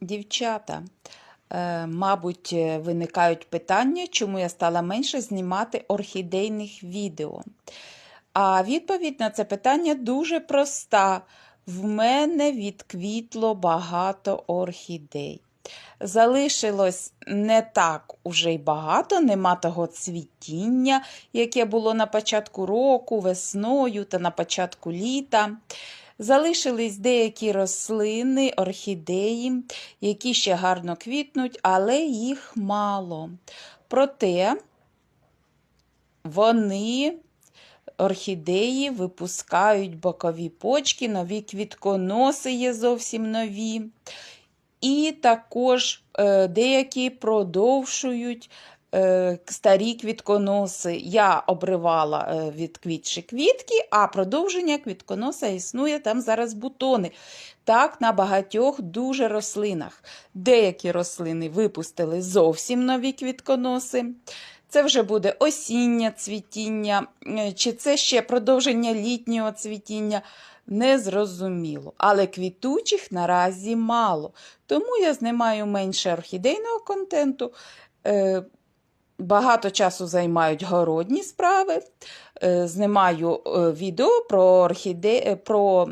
Дівчата, е, мабуть, е, виникають питання, чому я стала менше знімати орхідейних відео. А відповідь на це питання дуже проста. В мене відквітло багато орхідей. Залишилось не так уже й багато, нема того цвітіння, яке було на початку року, весною та на початку літа. Залишились деякі рослини, орхідеї, які ще гарно квітнуть, але їх мало. Проте вони, орхідеї, випускають бокові почки, нові квітконоси є зовсім нові. І також е, деякі продовжують старі квітконоси. Я обривала е, відквітші квітки, а продовження квітконоса існує там зараз бутони. Так, на багатьох дуже рослинах. Деякі рослини випустили зовсім нові квітконоси. Це вже буде осіннє цвітіння, е, чи це ще продовження літнього цвітіння. Незрозуміло. Але квітучих наразі мало. Тому я знімаю менше орхідейного контенту. Багато часу займають городні справи. Е, Знімаю е, відео про, орхіде... про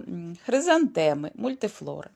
хризантеми, мультифлори.